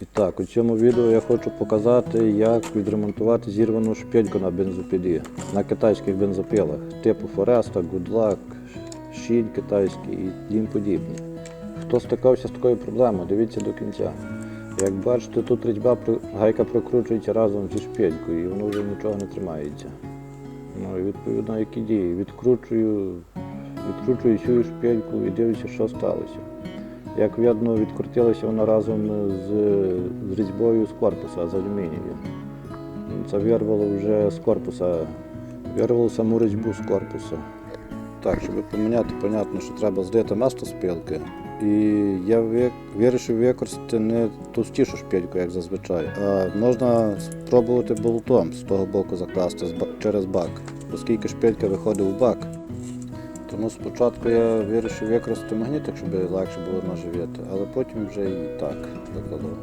І так, у цьому відео я хочу показати, як відремонтувати зірвану шпильку на бензопілі на китайських бензопилах, типу Фореста, Goodluck, Щіль китайський і їм подібні. Хто стикався з такою проблемою, дивіться до кінця. Як бачите, тут різьба гайка прокручується разом зі шпилькою і воно вже нічого не тримається. Ну і відповідно, які дії. Відкручую, відкручую цю шпильку і дивлюся, що сталося. Як видно, відкрутилася вона разом з, з різьбою з корпуса, з алюмінію. Це вирвало вже з корпуса, вирвало саму різьбу з корпуса. Так, щоб поміняти, понятно, що треба злити масло з пилки. І я вирішив використати не товстішу шпильку, як зазвичай, а можна спробувати болтом з того боку закласти через бак, оскільки шпилька виходить у бак. Тому спочатку я вирішив використати магнітик, щоб легше було наживити, але потім вже і так закладав.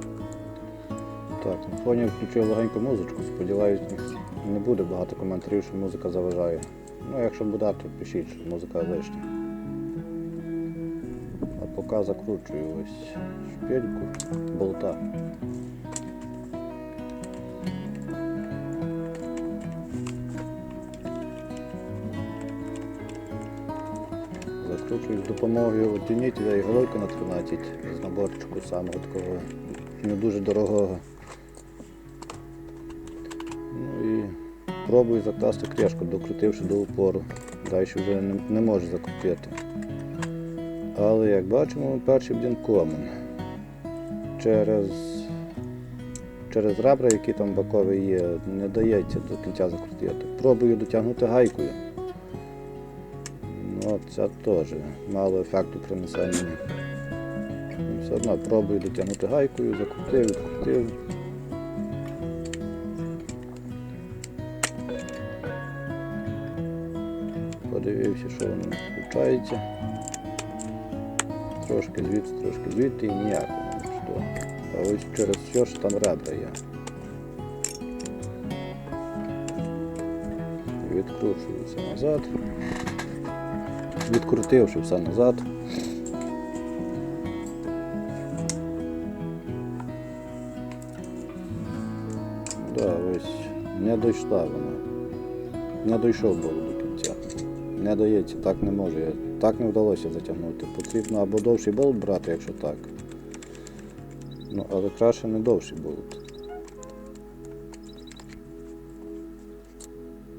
Так, на фоні включив легеньку музичку, сподіваюся, не буде багато коментарів, що музика заважає. Ну, якщо буде, то пишіть, що музика лишня. А поки закручую ось шпильку болта. З допомогою утінителя і головки на 13 з наборчику самого такого не дуже дорогого. Ну і пробую закласти кришку, докрутивши до упору. Далі вже не, не можу закрутити. Але як бачимо, перший блін комин. Через, через ребра, які там бокові є, не дається до кінця закрутити. Пробую дотягнути гайкою. Ну, це теж мало ефекту принесе мені. Все одно пробую дотягнути гайкою, закрутив, відкрутив. Подивився, що воно виходить. Трошки звідси, трошки звідти і ніякого що. А ось через все, що там ребра є. Відкручую все назад. Відкрутивши все назад. Да, ось не дійшла вона. Не дійшов було до кінця. Не дається, так не може. Так не вдалося затягнути. Потрібно або довший болт брати, якщо так. Ну, але краще не довший болт.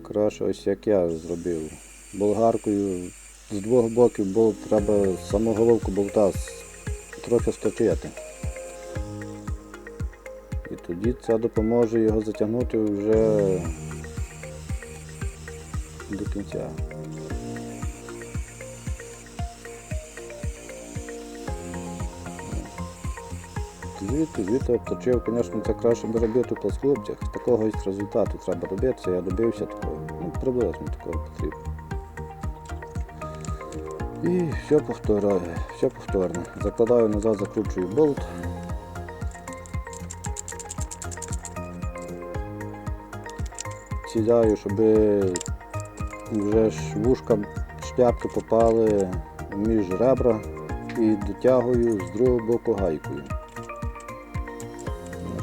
Краще ось як я зробив. Болгаркою з двох боків болт треба саму головку болта трохи сточити. І тоді це допоможе його затягнути вже до кінця. Звідти, звідти обточив, звісно, це краще би робити в плоскогубцях. Такого результату треба добитися, я добився такого. Ну, приблизно такого потрібно. І все повторяю, все повторно. Закладаю назад, закручую болт. Ціляю, щоб вже ж вушка шляпки попали між ребра і дотягую з другого боку гайкою.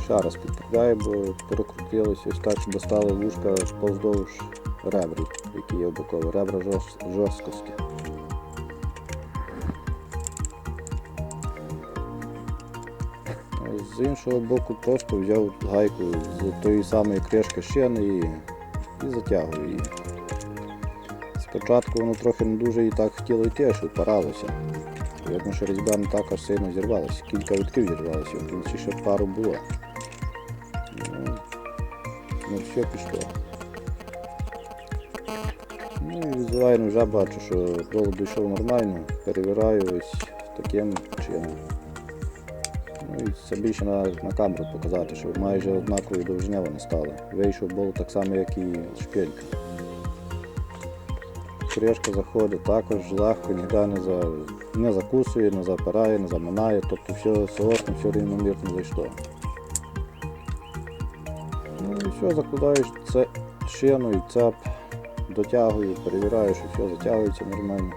Ще раз підправляю, бо прокрутилось ось так, щоб стали вушка повздовж ребрів, які є бокові. Ребра жорст- жорсткості. З іншого боку просто взяв гайку з тої самої кришки шини і, і затягую її. Спочатку воно трохи не дуже і так хотіло йти, що паралося. Видно, що різьба не так аж сильно зірвалася. Кілька витків зірвалося, в кінці ще пару було. Ну, ну все пішло. Ну і візуально вже бачу, що провод дійшов нормально, перевіраю ось таким чином. Ну і це більше на, на камеру показати, що майже однакової довжини вони стали. Вийшов болт так само, як і шпилька. Кришка заходить також легко, ніде не, за, не закусує, не запирає, не заминає, тобто все соосно, все рівномірно зайшло. Ну і все, закладаєш це шину і цеп, дотягую, перевіряю, що все затягується нормально.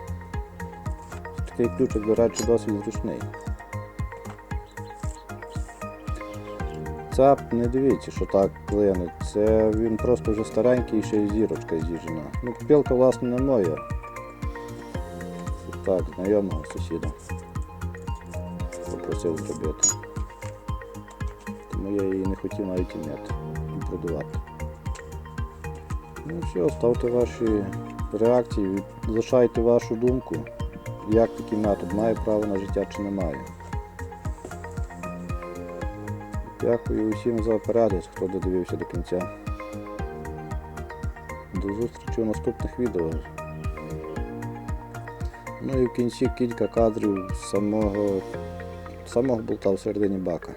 Такий ключик, до речі, досить зручний. Цеп, не дивіться, що так клине. Це він просто вже старенький, ще й зірочка з'їжджена. Ну, пілка, власне, не моя. Так, знайомого сусіда. Попросив зробити. Тому я її не хотів навіть і продавати. Ну все, ставте ваші реакції, залишайте вашу думку, як такий метод має право на життя чи не має. Дякую усім за перегляд, хто додивився до кінця. До зустрічі у наступних відео. Ну і в кінці кілька кадрів самого, самого болта в середині бака.